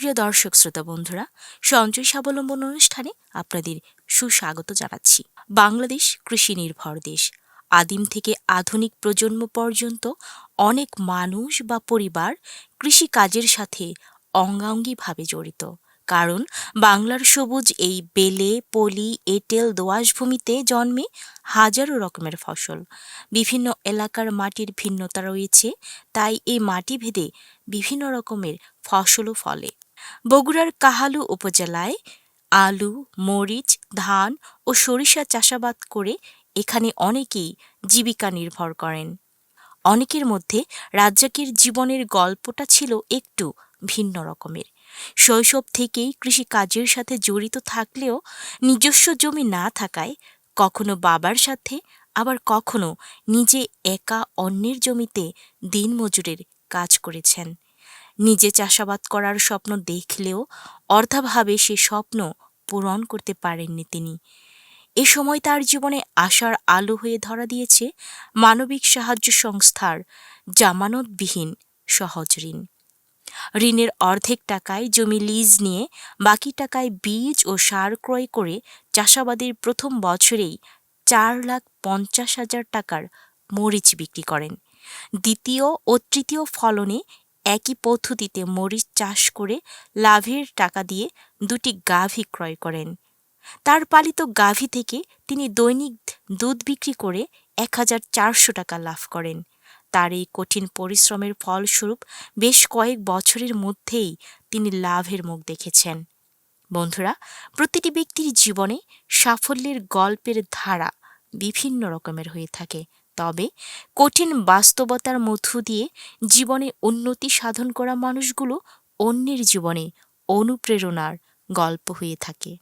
প্রিয় দর্শক শ্রোতা বন্ধুরা সঞ্চয় স্বাবলম্বন অনুষ্ঠানে আপনাদের সুস্বাগত জানাচ্ছি। বাংলাদেশ কৃষি নির্ভর দেশ। আদিম থেকে আধুনিক প্রজন্ম পর্যন্ত অনেক মানুষ বা পরিবার কৃষি কাজের সাথে অঙ্গাঙ্গিভাবে জড়িত। কারণ, বাংলার সবুজ এই বেলে, পলি, এঁটেল দোআঁশ ভূমিতে জন্মে হাজারো রকমের ফসল। বিভিন্ন এলাকার মাটির ভিন্নতা রয়েছে, তাই এই মাটি ভেদে বিভিন্ন রকমের ফসলও ফলে। বগুড়ার কাহালু উপজেলায় আলু, মরিচ, ধান ও সরিষা চাষাবাদ করে এখানে অনেকেই জীবিকা নির্ভর করেন। অনেকের মধ্যে রাজ্জাকের জীবনের গল্পটা ছিল একটু ভিন্ন রকমের। শৈশব থেকেই কৃষি কাজের সাথে জড়িত থাকলেও নিজস্ব জমি না থাকায় কখনো বাবার সাথে, আবার কখনো নিজে একা অন্যের জমিতে দিনমজুরের কাজ করেছেন। নিজে চাষাবাদ করার স্বপ্ন দেখলেও অর্ধাভাবে সে স্বপ্ন পূরণ করতে পারেননি তিনি। এ সময় তার জীবনে আশার আলো হয়ে ধরা দিয়েছে মানবিক সাহায্য সংস্থার জামানতবিহীন সহজ ঋণ। ঋণের অর্ধেক টাকায় জমি লিজ নিয়ে বাকি টাকায় বীজ ও সার ক্রয় করে চাষাবাদের প্রথম বছরেই চার লাখ পঞ্চাশ হাজার টাকার মরিচ বিক্রি করেন। দ্বিতীয় ও তৃতীয় ফলনে একই পদ্ধতিতে মরিচ চাষ করে লাভের টাকা দিয়ে দুটি গাভী ক্রয় করেন। তার পালিত গাভী থেকে তিনি দৈনিক দুধ বিক্রি করে এক হাজার চারশো টাকা লাভ করেন। তার এই কঠিন পরিশ্রমের ফলস্বরূপ বেশ কয়েক বছরের মধ্যেই তিনি লাভের মুখ দেখেছেন। বন্ধুরা, প্রতিটি ব্যক্তির জীবনে সাফল্যের গল্পের ধারা বিভিন্ন রকমের হয়ে থাকে। তবে কঠিন বাস্তবতার মধ্য দিয়ে জীবনে উন্নতি সাধন করা মানুষগুলো অন্যের জীবনে অনুপ্রেরণার গল্প হয়ে থাকে।